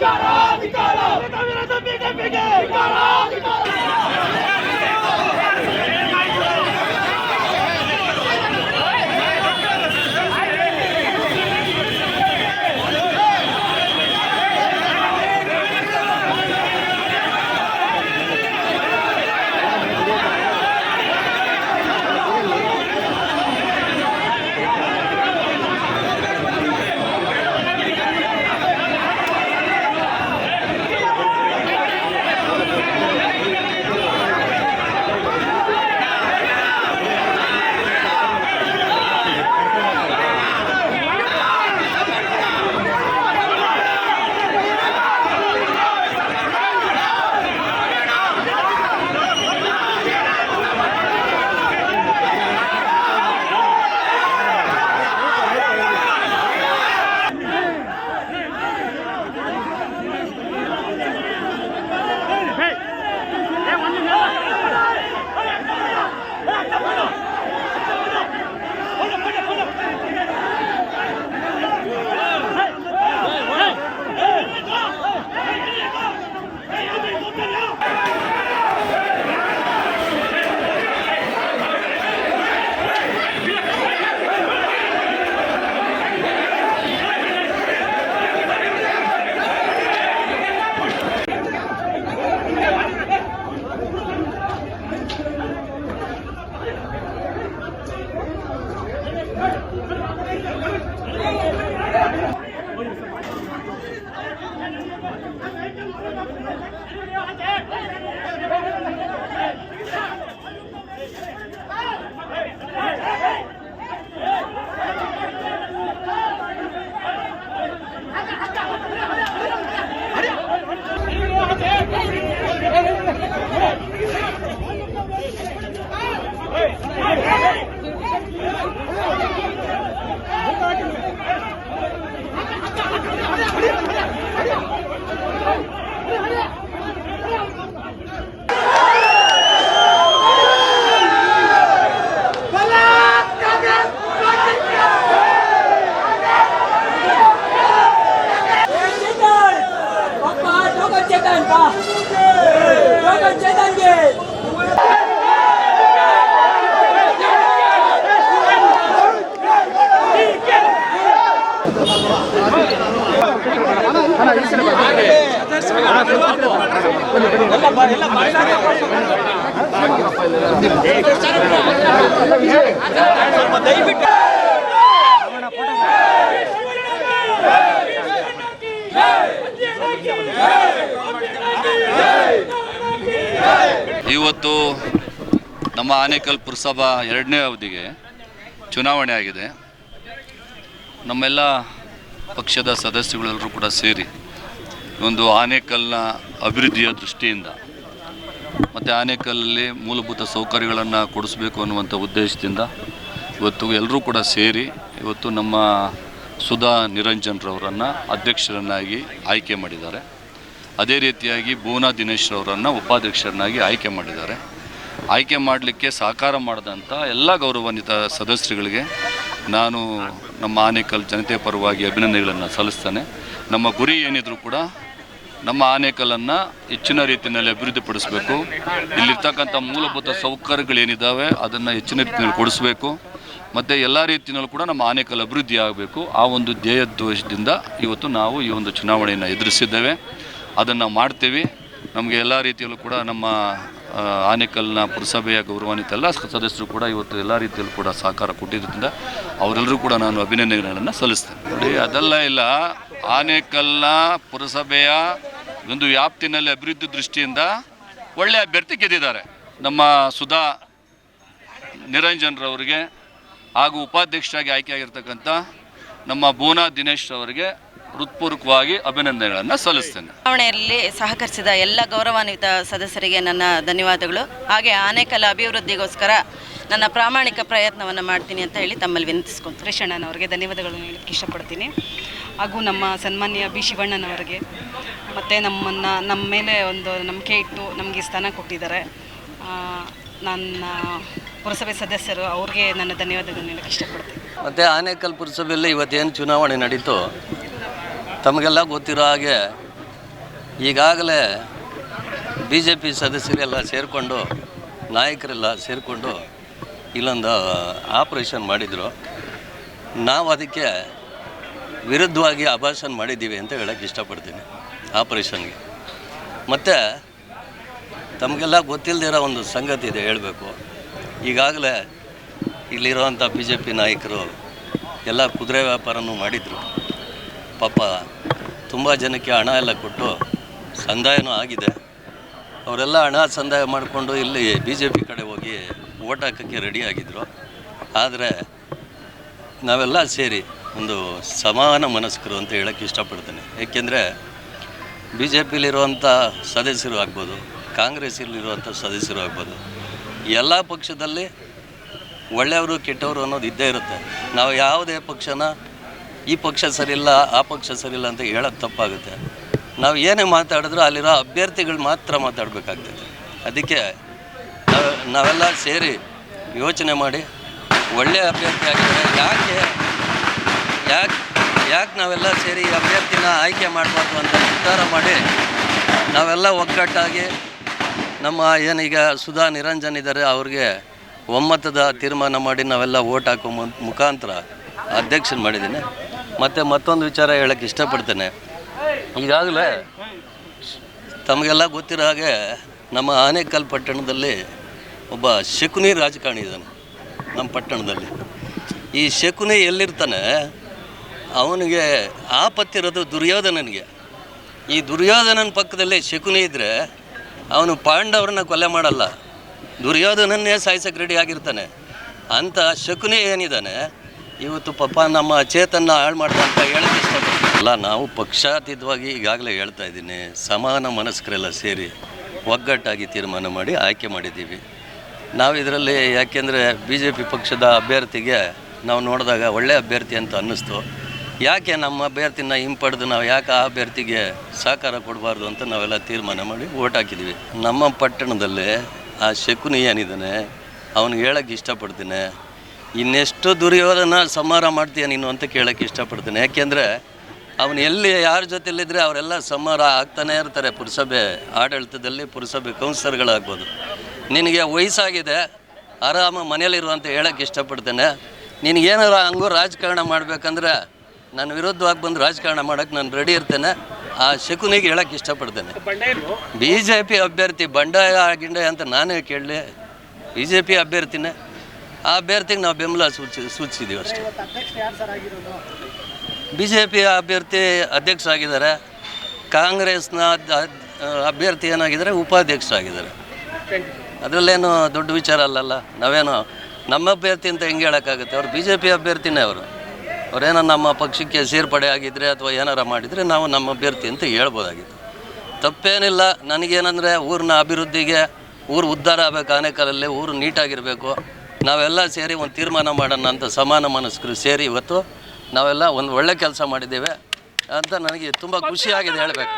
Papa, ಇವತ್ತು ನಮ್ಮ ಆನೇಕಲ್ ಪುರಸಭಾ ಎರಡನೇ ಅವಧಿಗೆ ಚುನಾವಣೆ ಆಗಿದೆ. ನಮ್ಮೆಲ್ಲ ಪಕ್ಷದ ಸದಸ್ಯಗಳೆಲ್ಲರೂ ಕೂಡ ಸೇರಿ ಒಂದು ಆನೇಕಲ್ನ ಅಭಿವೃದ್ಧಿಯ ದೃಷ್ಟಿಯಿಂದ ಮತ್ತು ಆನೇಕಲ್ಲಲ್ಲಿ ಮೂಲಭೂತ ಸೌಕರ್ಯಗಳನ್ನು ಕೊಡಿಸ್ಬೇಕು ಅನ್ನುವಂಥ ಉದ್ದೇಶದಿಂದ ಇವತ್ತು ಎಲ್ಲರೂ ಕೂಡ ಸೇರಿ ಇವತ್ತು ನಮ್ಮ ಸುಧಾ ನಿರಂಜನ್ರವರನ್ನು ಅಧ್ಯಕ್ಷರನ್ನಾಗಿ ಆಯ್ಕೆ ಮಾಡಿದ್ದಾರೆ. ಅದೇ ರೀತಿಯಾಗಿ ಭುವನಾ ದಿನೇಶ್ರವರನ್ನು ಉಪಾಧ್ಯಕ್ಷರನ್ನಾಗಿ ಆಯ್ಕೆ ಮಾಡಿದ್ದಾರೆ. ಆಯ್ಕೆ ಮಾಡಲಿಕ್ಕೆ ಸಹಕಾರ ಮಾಡಿದಂಥ ಎಲ್ಲ ಗೌರವಾನ್ವಿತ ಸದಸ್ಯರುಗಳಿಗೆ ನಾನು ನಮ್ಮ ಆನೇಕಲ್ ಜನತೆ ಪರವಾಗಿ ಅಭಿನಂದನೆಗಳನ್ನು ಸಲ್ಲಿಸ್ತೇನೆ. ನಮ್ಮ ಗುರಿ ಏನಿದ್ರು ಕೂಡ ನಮ್ಮ ಆನೇಕಲ್ಲನ್ನು ಹೆಚ್ಚಿನ ರೀತಿಯಲ್ಲಿ ಅಭಿವೃದ್ಧಿಪಡಿಸಬೇಕು. ಇಲ್ಲಿರ್ತಕ್ಕಂಥ ಮೂಲಭೂತ ಸೌಕರ್ಯಗಳೇನಿದ್ದಾವೆ ಅದನ್ನು ಹೆಚ್ಚಿನ ರೀತಿಯಲ್ಲಿ ಕೊಡಿಸಬೇಕು. ಮತ್ತು ಎಲ್ಲ ರೀತಿಯಲ್ಲೂ ಕೂಡ ನಮ್ಮ ಆನೇಕಲ್ ಅಭಿವೃದ್ಧಿ ಆಗಬೇಕು. ಆ ಒಂದು ಧ್ಯೇಯದ್ವೇಷದಿಂದ ಇವತ್ತು ನಾವು ಈ ಒಂದು ಚುನಾವಣೆಯನ್ನು ಎದುರಿಸಿದ್ದೇವೆ. ಅದನ್ನು ಮಾಡ್ತೀವಿ. ನಮಗೆ ಎಲ್ಲ ರೀತಿಯಲ್ಲೂ ಕೂಡ ನಮ್ಮ ಆನೇಕಲ್ನ ಪುರಸಭೆಯ ಗೌರವಾನ್ವಿತ ಎಲ್ಲ ಸದಸ್ಯರು ಕೂಡ ಇವತ್ತು ಎಲ್ಲ ರೀತಿಯಲ್ಲೂ ಕೂಡ ಸಹಕಾರ ಕೊಟ್ಟಿದ್ದರಿಂದ ಅವರೆಲ್ಲರೂ ಕೂಡ ನಾನು ಅಭಿನಂದನೆಗಳನ್ನು ಸಲ್ಲಿಸ್ತೇನೆ. ನೋಡಿ, ಅದೆಲ್ಲ ಇಲ್ಲ. ಆನೇಕಲ್ನ ಪುರಸಭೆಯ ಒಂದು ವ್ಯಾಪ್ತಿನಲ್ಲಿ ಅಭಿವೃದ್ಧಿ ದೃಷ್ಟಿಯಿಂದ ಒಳ್ಳೆಯ ಅಭ್ಯರ್ಥಿ ಗೆದ್ದಿದ್ದಾರೆ. ನಮ್ಮ ಸುಧಾ ನಿರಂಜನ್ರವರಿಗೆ ಹಾಗೂ ಉಪಾಧ್ಯಕ್ಷರಾಗಿ ಆಯ್ಕೆಯಾಗಿರ್ತಕ್ಕಂಥ ನಮ್ಮ ಬೋನಾ ದಿನೇಶ್ ಅವರಿಗೆ ಹೃತ್ಪೂರ್ವಕವಾಗಿ ಅಭಿನಂದನೆಗಳನ್ನು ಸಲ್ಲಿಸ್ತೇನೆ. ಚುನಾವಣೆಯಲ್ಲಿ ಸಹಕರಿಸಿದ ಎಲ್ಲ ಗೌರವಾನ್ವಿತ ಸದಸ್ಯರಿಗೆ ನನ್ನ ಧನ್ಯವಾದಗಳು. ಹಾಗೆ ಆನೇಕಲ್ ಅಭಿವೃದ್ಧಿಗೋಸ್ಕರ ನನ್ನ ಪ್ರಾಮಾಣಿಕ ಪ್ರಯತ್ನವನ್ನು ಮಾಡ್ತೀನಿ ಅಂತ ಹೇಳಿ ತಮ್ಮಲ್ಲಿ ವಿನಂತಿಸ್ಕೊಂತೀನಿ ಕೃಷ್ಣಣ್ಣನವರಿಗೆ ಧನ್ಯವಾದಗಳನ್ನು ಹೇಳಕ್ಕೆ ಇಷ್ಟಪಡ್ತೀನಿ. ಹಾಗೂ ನಮ್ಮ ಸನ್ಮಾನ್ಯ ಬಿ. ಶಿವಣ್ಣನವರಿಗೆ ಮತ್ತು ನಮ್ಮನ್ನು ನಮ್ಮ ಮೇಲೆ ಒಂದು ನಂಬಿಕೆ ಇಟ್ಟು ನಮಗೆ ಸ್ಥಾನ ಕೊಟ್ಟಿದ್ದಾರೆ. ಆ, ನನ್ನ ಪುರಸಭೆ ಸದಸ್ಯರು ಅವ್ರಿಗೆ ನನ್ನ ಧನ್ಯವಾದಗಳನ್ನು ಹೇಳಕ್ಕೆ ಇಷ್ಟಪಡ್ತೀನಿ. ಮತ್ತು ಆನೇಕಲ್ ಪುರಸಭೆಯಲ್ಲಿ ಇವತ್ತೇನು ಚುನಾವಣೆ ನಡೀತು ತಮಗೆಲ್ಲ ಗೊತ್ತಿರೋ ಹಾಗೆ ಈಗಾಗಲೇ ಬಿ ಜೆ ಪಿ ಸದಸ್ಯರೆಲ್ಲ ಸೇರಿಕೊಂಡು, ನಾಯಕರೆಲ್ಲ ಸೇರಿಕೊಂಡು ಇಲ್ಲೊಂದು ಆಪ್ರೇಷನ್ ಮಾಡಿದರು. ನಾವು ಅದಕ್ಕೆ ವಿರುದ್ಧವಾಗಿ ಅಭಾಷಣ ಮಾಡಿದ್ದೀವಿ ಅಂತ ಹೇಳೋಕ್ಕೆ ಇಷ್ಟಪಡ್ತೀನಿ ಆಪ್ರೇಷನ್ಗೆ ಮತ್ತು ತಮಗೆಲ್ಲ ಗೊತ್ತಿಲ್ಲದಿರೋ ಒಂದು ಸಂಗತಿ ಇದೆ ಹೇಳಬೇಕು. ಈಗಾಗಲೇ ಇಲ್ಲಿರುವಂಥ ಬಿ ಜೆ ಪಿ ನಾಯಕರು ಎಲ್ಲ ಕುದುರೆ ವ್ಯಾಪಾರನೂ ಮಾಡಿದರು. ಪಾಪ ತುಂಬ ಜನಕ್ಕೆ ಹಣ ಎಲ್ಲ ಕೊಟ್ಟು ಸಂದಾಯನೂ ಆಗಿದೆ. ಅವರೆಲ್ಲ ಹಣ ಸಂದಾಯ ಮಾಡಿಕೊಂಡು ಇಲ್ಲಿ ಬಿ ಜೆ ಪಿ ಕಡೆ ಹೋಗಿ ಓಟ್ ಹಾಕೋಕ್ಕೆ ರೆಡಿ ಆಗಿದ್ದರು ಆದರೆ ನಾವೆಲ್ಲ ಸೇರಿ ಒಂದು ಸಮಾನ ಮನಸ್ಕರು ಅಂತ ಹೇಳೋಕ್ಕೆ ಇಷ್ಟಪಡ್ತೇನೆ. ಏಕೆಂದರೆ ಬಿ ಜೆ ಪಿಲಿರುವಂಥ ಸದಸ್ಯರು ಆಗ್ಬೋದು ಕಾಂಗ್ರೆಸ್ಸಲ್ಲಿರುವಂಥ ಸದಸ್ಯರು ಆಗ್ಬೋದು, ಎಲ್ಲ ಪಕ್ಷದಲ್ಲಿ ಒಳ್ಳೆಯವರು ಕೆಟ್ಟವರು ಅನ್ನೋದು ಇದ್ದೇ ಇರುತ್ತೆ. ನಾವು ಯಾವುದೇ ಪಕ್ಷನ ಈ ಪಕ್ಷ ಸರಿಯಿಲ್ಲ, ಆ ಪಕ್ಷ ಸರಿಯಿಲ್ಲ ಅಂತ ಹೇಳೋದು ತಪ್ಪಾಗುತ್ತೆ. ನಾವು ಏನೇ ಮಾತಾಡಿದ್ರೂ ಅಲ್ಲಿರೋ ಅಭ್ಯರ್ಥಿಗಳು ಮಾತ್ರ ಮಾತಾಡಬೇಕಾಗ್ತದೆ. ಅದಕ್ಕೆ ನಾವು, ನಾವೆಲ್ಲ ಸೇರಿ ಯೋಚನೆ ಮಾಡಿ ಒಳ್ಳೆಯ ಅಭ್ಯರ್ಥಿ ಆಗಿದ್ದರೆ ಯಾಕೆ ಯಾಕೆ ಯಾಕೆ ನಾವೆಲ್ಲ ಸೇರಿ ಅಭ್ಯರ್ಥಿನ ಆಯ್ಕೆ ಮಾಡಬಾರ್ದು ಅಂತ ನಿರ್ಧಾರ ಮಾಡಿ, ನಾವೆಲ್ಲ ಒಗ್ಗಟ್ಟಾಗಿ ನಮ್ಮ ಏನೀಗ ಸುಧಾ ನಿರಂಜನ್ ಇದ್ದಾರೆ, ಅವ್ರಿಗೆ ಒಮ್ಮತದ ತೀರ್ಮಾನ ಮಾಡಿ ನಾವೆಲ್ಲ ಓಟ್ ಹಾಕೋ ಮುಖಾಂತರ ಅಧ್ಯಕ್ಷನ ಮಾಡಿದ್ದೀನಿ. ಮತ್ತು ಮತ್ತೊಂದು ವಿಚಾರ ಹೇಳಕ್ಕೆ ಇಷ್ಟಪಡ್ತೇನೆ. ಈಗಾಗಲೇ ತಮಗೆಲ್ಲ ಗೊತ್ತಿರೋ ಹಾಗೆ ನಮ್ಮ ಆನೇಕಲ್ ಪಟ್ಟಣದಲ್ಲಿ ಒಬ್ಬ ಶಕುನಿ ರಾಜಕಾರಣಿ ಇದ್ದಾನೆ, ನಮ್ಮ ಪಟ್ಟಣದಲ್ಲಿ. ಈ ಶಕುನಿ ಎಲ್ಲಿರ್ತಾನೆ? ಅವನಿಗೆ ಆಪತ್ತಿರೋದು ದುರ್ಯೋಧನನಿಗೆ. ಈ ದುರ್ಯೋಧನನ ಪಕ್ಕದಲ್ಲಿ ಶಕುನಿ ಇದ್ದರೆ ಅವನು ಪಾಂಡವರನ್ನ ಕೊಲೆ ಮಾಡಲ್ಲ. ದುರ್ಯೋಧನನ್ನೇ ಸಾಯಿಸಕ್ಕೆ ರೆಡಿ ಆಗಿರ್ತಾನೆ. ಅಂಥ ಶಕುನಿ ಏನಿದ್ದಾನೆ? ಇವತ್ತು ಪಾಪ ನಮ್ಮ ಚೇತನ್ನ ಹಾಳು ಮಾಡ್ತಾ ಅಂತ ಹೇಳಕ್ಕೆ ಇಷ್ಟಪಡ್ತೀನಿ. ಅಲ್ಲ, ನಾವು ಪಕ್ಷಾತೀತವಾಗಿ ಈಗಾಗಲೇ ಹೇಳ್ತಾ ಇದ್ದೀನಿ, ಸಮಾನ ಮನಸ್ಕರೆಲ್ಲ ಸೇರಿ ಒಗ್ಗಟ್ಟಾಗಿ ತೀರ್ಮಾನ ಮಾಡಿ ಆಯ್ಕೆ ಮಾಡಿದ್ದೀವಿ. ನಾವು ಇದರಲ್ಲಿ ಯಾಕೆಂದರೆ ಬಿ ಜೆ ಪಿ ಪಕ್ಷದ ಅಭ್ಯರ್ಥಿಗೆ ನಾವು ನೋಡಿದಾಗ ಒಳ್ಳೆಯ ಅಭ್ಯರ್ಥಿ ಅಂತ ಅನ್ನಿಸ್ತು. ಯಾಕೆ ನಮ್ಮ ಅಭ್ಯರ್ಥಿನ ಹಿಂಪಡೆದು ನಾವು ಯಾಕೆ ಆ ಅಭ್ಯರ್ಥಿಗೆ ಸಹಕಾರ ಕೊಡಬಾರ್ದು ಅಂತ ನಾವೆಲ್ಲ ತೀರ್ಮಾನ ಮಾಡಿ ಓಟ್ ಹಾಕಿದ್ದೀವಿ. ನಮ್ಮ ಪಟ್ಟಣದಲ್ಲಿ ಆ ಶಕುನಿ ಏನಿದ್ದಾನೆ ಅವನಿಗೆ ಹೇಳೋಕ್ಕೆ ಇಷ್ಟಪಡ್ತೀನಿ. ಇನ್ನೆಷ್ಟು ದುರ್ಯೋಧನ ಸಂಹಾರ ಮಾಡ್ತೀಯ ನೀನು ಅಂತ ಕೇಳೋಕ್ಕೆ ಇಷ್ಟಪಡ್ತೀನಿ. ಯಾಕೆಂದರೆ ಅವನು ಎಲ್ಲಿ ಯಾರ ಜೊತೆಯಲ್ಲಿದ್ದರೆ ಅವರೆಲ್ಲ ಸಂಹಾರ ಆಗ್ತಾನೇ ಇರ್ತಾರೆ. ಪುರಸಭೆ ಆಡಳಿತದಲ್ಲಿ ಪುರಸಭೆ ಕೌನ್ಸಿಲರ್ಗಳಾಗ್ಬೋದು. ನಿನಗೆ ವಯಸ್ಸಾಗಿದೆ ಆರಾಮ ಮನೇಲಿರುವಂತ ಹೇಳೋಕ್ಕೆ ಇಷ್ಟಪಡ್ತೇನೆ. ನಿನಗೇನಾರ ಹಂಗೂ ರಾಜಕಾರಣ ಮಾಡಬೇಕಂದ್ರೆ ನನ್ನ ವಿರುದ್ಧವಾಗಿ ಬಂದು ರಾಜಕಾರಣ ಮಾಡೋಕ್ಕೆ ನಾನು ರೆಡಿ ಇರ್ತೇನೆ. ಆ ಶಕುನಿಗೆ ಹೇಳೋಕ್ಕೆ ಇಷ್ಟಪಡ್ತೇನೆ. ಬಿ ಜೆ ಪಿ ಅಭ್ಯರ್ಥಿ ಬಂಡಾಯ ಗಿಂಡಾಯ ಅಂತ ನಾನೇ ಕೇಳಲಿ. ಬಿ ಜೆ ಪಿ ಅಭ್ಯರ್ಥಿನೇ. ಆ ಅಭ್ಯರ್ಥಿಗೆ ನಾವು ಬೆಂಬಲ ಸೂಚಿ ಸೂಚಿಸಿದ್ದೀವಿ ಅಷ್ಟೇ. ಬಿ ಜೆ ಪಿ ಅಭ್ಯರ್ಥಿ ಅಧ್ಯಕ್ಷರಾಗಿದ್ದಾರೆ. ಕಾಂಗ್ರೆಸ್ನ ಅಭ್ಯರ್ಥಿ ಏನಾಗಿದ್ದಾರೆ ಉಪಾಧ್ಯಕ್ಷರಾಗಿದ್ದಾರೆ. ಅದರಲ್ಲೇನು ದೊಡ್ಡ ವಿಚಾರ ಅಲ್ಲಲ್ಲ? ನಾವೇನು ನಮ್ಮ ಅಭ್ಯರ್ಥಿ ಅಂತ ಹೆಂಗೆ ಹೇಳೋಕ್ಕಾಗುತ್ತೆ? ಅವ್ರು ಬಿ ಜೆ ಪಿ ಅಭ್ಯರ್ಥಿನೇ ಅವರು. ಅವರೇನೋ ನಮ್ಮ ಪಕ್ಷಕ್ಕೆ ಸೇರ್ಪಡೆ ಆಗಿದ್ದರೆ ಅಥವಾ ಏನಾರ ಮಾಡಿದರೆ ನಾವು ನಮ್ಮ ಅಭ್ಯರ್ಥಿ ಅಂತ ಹೇಳ್ಬೋದಾಗಿತ್ತು. ತಪ್ಪೇನಿಲ್ಲ. ನನಗೇನಂದರೆ ಊರಿನ ಅಭಿವೃದ್ಧಿಗೆ ಊರು ಉದ್ಧಾರ ಆಗಬೇಕು ಆನೆಕಾಲಲ್ಲಿ ಊರು ನೀಟಾಗಿರಬೇಕು. ನಾವೆಲ್ಲ ಸೇರಿ ಒಂದು ತೀರ್ಮಾನ ಮಾಡೋಣ ಅಂತ ಸಮಾನ ಮನಸ್ಕರು ಸೇರಿ ಇವತ್ತು ನಾವೆಲ್ಲ ಒಂದು ಒಳ್ಳೆ ಕೆಲಸ ಮಾಡಿದ್ದೇವೆ ಅಂತ ನನಗೆ ತುಂಬ ಖುಷಿಯಾಗಿದೆ ಹೇಳಬೇಕು.